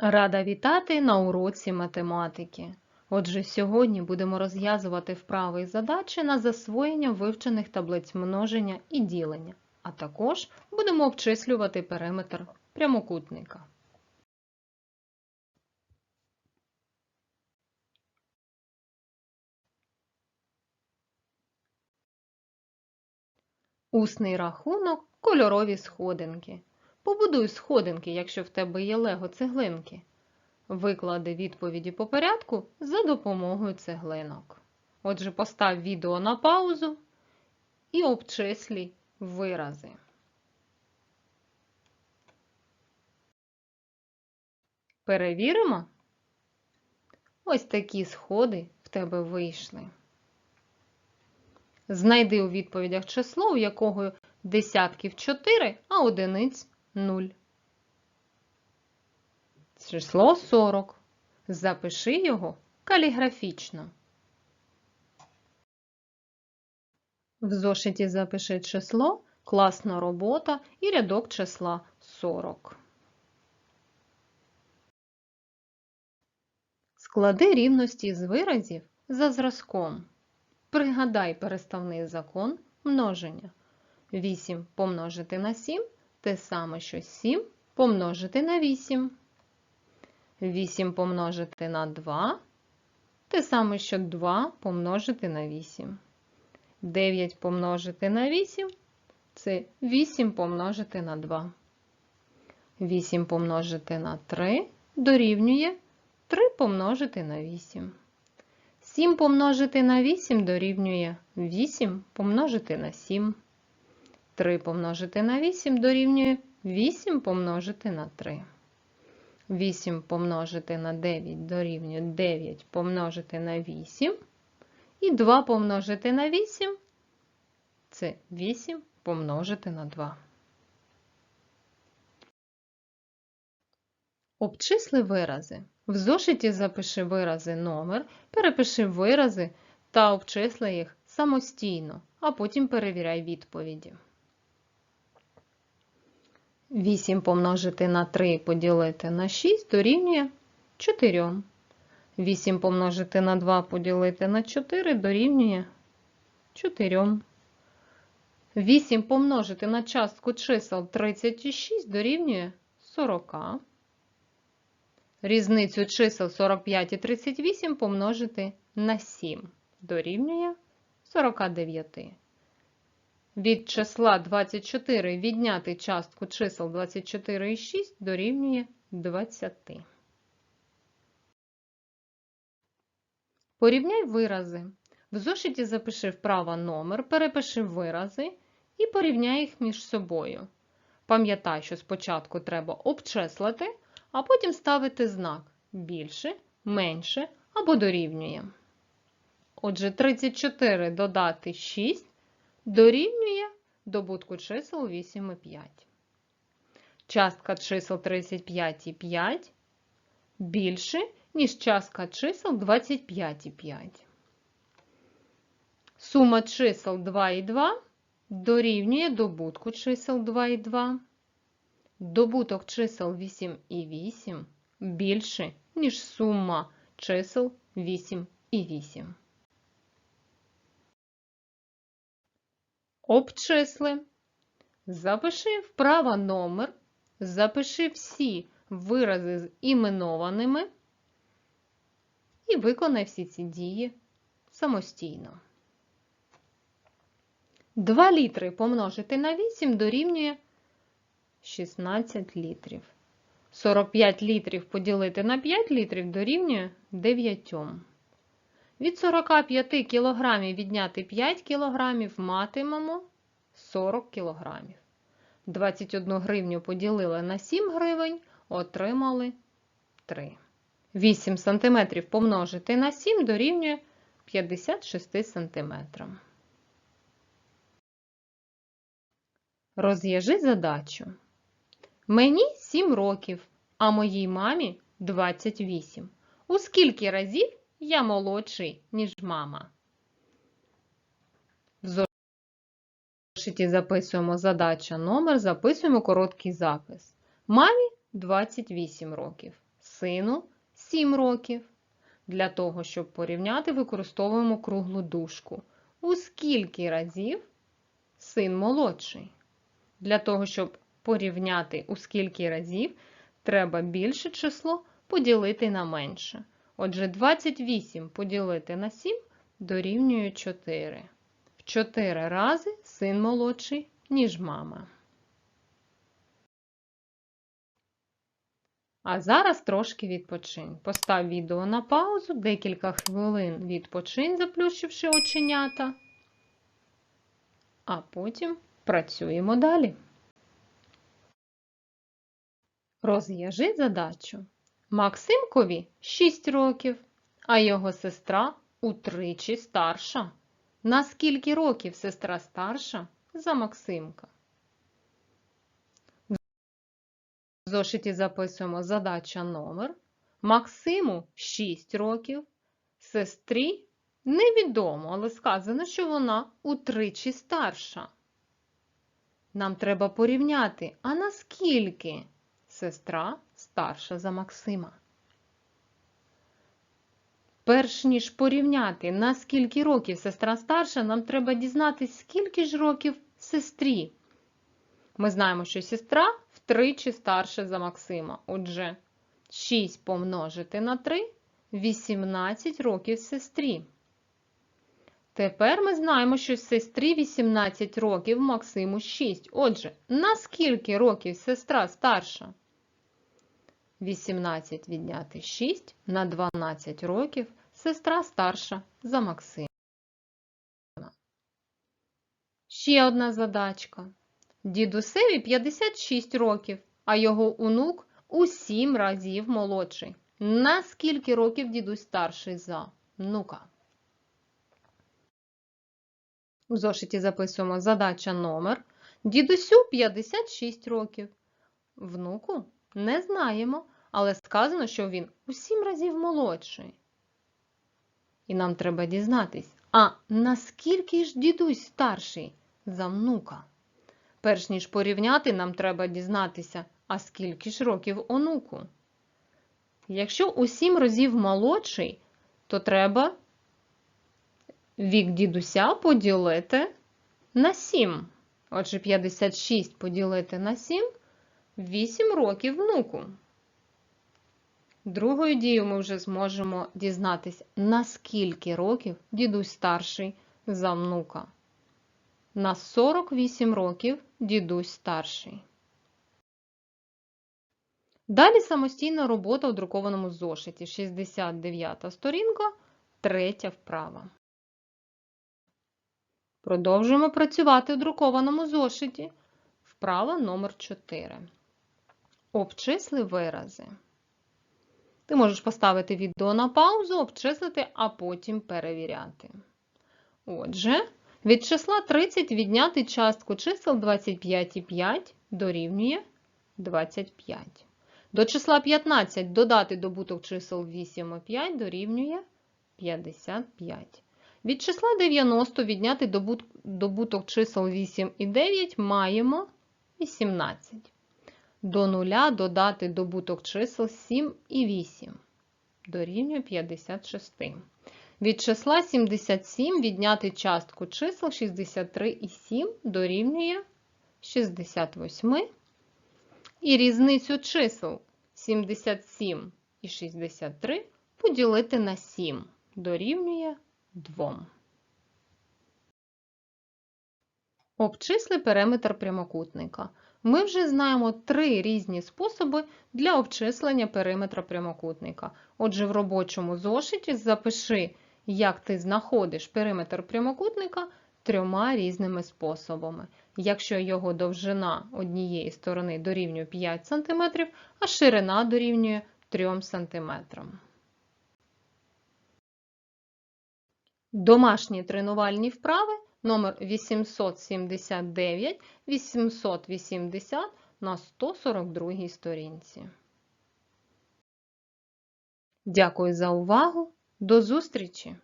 Рада вітати на уроці математики. Отже, сьогодні будемо розв'язувати вправи і задачі на засвоєння вивчених таблиць множення і ділення, а також будемо обчислювати периметр прямокутника. Усний рахунок кольорові сходинки. Побудуй сходинки, якщо в тебе є лего цеглинки. Виклади відповіді по порядку за допомогою цеглинок. Отже, постав відео на паузу і обчислі вирази. Перевіримо. Ось такі сходи в тебе вийшли. Знайди у відповідях число, у якого десятків 4, а одиниць 0. Число 40. Запиши його каліграфічно. В зошиті запиши число, класна робота і рядок числа 40. Склади рівності з виразів за зразком. Пригадай переставний закон множення. 8 помножити на 7 те саме, що 7 помножити на 8. 8 помножити на 2 те саме, що 2 помножити на 8. 9 помножити на 8 це 8 помножити на 2. 8 помножити на 3 дорівнює 3 помножити на 8. 7 помножити на 8 дорівнює 8 помножити на 7. 3 помножити на 8 дорівнює 8 помножити на 3. 8 помножити на 9 дорівнює 9 помножити на 8. І 2 помножити на 8 це 8 помножити на 2. Обчисли вирази. В зошиті запиши вирази номер, перепиши вирази та обчисли їх самостійно, а потім перевіряй відповіді. 8 помножити на 3 поділити на 6 дорівнює 4. 8 помножити на 2 поділити на 4 дорівнює 4. 8 помножити на частку чисел 36 дорівнює 40. Різницю чисел 45 і 38 помножити на 7 дорівнює 49. Від числа 24 відняти частку чисел 24 і 6 дорівнює 20. Порівняй вирази. В зошиті запиши вправо номер, перепиши вирази і порівняй їх між собою. Пам'ятай, що спочатку треба обчислити, а потім ставити знак більше, менше або дорівнює. Отже, 34 додати 6 дорівнює добутку чисел 8 і 5. Частка чисел 35 і 5 більше, ніж частка чисел 25 і 5. Сума чисел 2 і 2 дорівнює добутку чисел 2 і 2. Добуток чисел 8 і 8 більше, ніж сума чисел 8 і 8. Обчисли. Запиши вправо номер, запиши всі вирази з іменованими і виконай всі ці дії самостійно. 2 літри помножити на 8 дорівнює 16 літрів. 45 літрів поділити на 5 літрів дорівнює 9. Від 45 кг відняти 5 кг матимемо 40 кг. 21 гривню поділили на 7 гривень, отримали 3. 8 см помножити на 7 дорівнює 56 см. Розв'яжи задачу. Мені 7 років, а моїй мамі 28. У скільки разів я молодший, ніж мама? В зошиті записуємо задача номер, записуємо короткий запис. Мамі 28 років. сину 7 років. Для того, щоб порівняти, використовуємо круглу дужку. У скільки разів син молодший? Для того, щоб порівняти у скільки разів, треба більше число поділити на менше. Отже, 28 поділити на 7 дорівнює 4. В 4 рази син молодший, ніж мама. А зараз трошки відпочинь. Постав відео на паузу, декілька хвилин відпочинь, заплющивши оченята. А потім працюємо далі. Розв'яжи задачу. Максимкові 6 років, а його сестра утричі старша. На скільки років сестра старша за Максимка? В зошиті записуємо задача номер. Максиму 6 років, сестрі невідомо, але сказано, що вона утричі старша. Нам треба порівняти, а наскільки сестра старша за Максима. Перш ніж порівняти, на скільки років сестра старша, нам треба дізнатися, скільки ж років сестрі. Ми знаємо, що сестра втричі старша за Максима. Отже, 6 помножити на 3 18 років сестрі. Тепер ми знаємо, що сестрі 18 років, Максиму 6. Отже, на скільки років сестра старша? 18 відняти 6 на 12 років сестра старша за Максима. Ще одна задачка. Дідусеві 56 років, а його онук у 7 разів молодший. На скільки років дідусь старший за внука? У зошиті записуємо задача номер. Дідусю 56 років. Внуку не знаємо, але сказано, що він у 7 разів молодший. І нам треба дізнатись, а наскільки ж дідусь старший за внука? Перш ніж порівняти, нам треба дізнатися, а скільки ж років онуку. Якщо у 7 разів молодший, то треба вік дідуся поділити на 7. Отже, 56 поділити на 7 8 років внуку. Другою дією ми вже зможемо дізнатися, наскільки років дідусь старший за внука. На 48 років дідусь старший. Далі самостійна робота у друкованому зошиті. 69 сторінка, третя вправа. Продовжуємо працювати у друкованому зошиті. Вправа номер 4. Обчисли вирази. Ти можеш поставити відео на паузу, обчислити, а потім перевіряти. Отже, від числа 30 відняти частку чисел 25,5 дорівнює 25. До числа 15 додати добуток чисел 8 і 5 дорівнює 55. Від числа 90 відняти добуток чисел 8 і 9 маємо 18. До нуля додати добуток чисел 7 і 8 дорівнює 56. Від числа 77 відняти частку чисел 63 і 7 дорівнює 68. І різницю чисел 77 і 63 поділити на 7 дорівнює 2. Обчисли периметр прямокутника. Ми вже знаємо три різні способи для обчислення периметра прямокутника. Отже, в робочому зошиті запиши, як ти знаходиш периметр прямокутника трьома різними способами. Якщо його довжина однієї сторони дорівнює 5 см, а ширина дорівнює 3 см. Домашні тренувальні вправи номер 879 880 на 142 сторінці. Дякую за увагу. До зустрічі!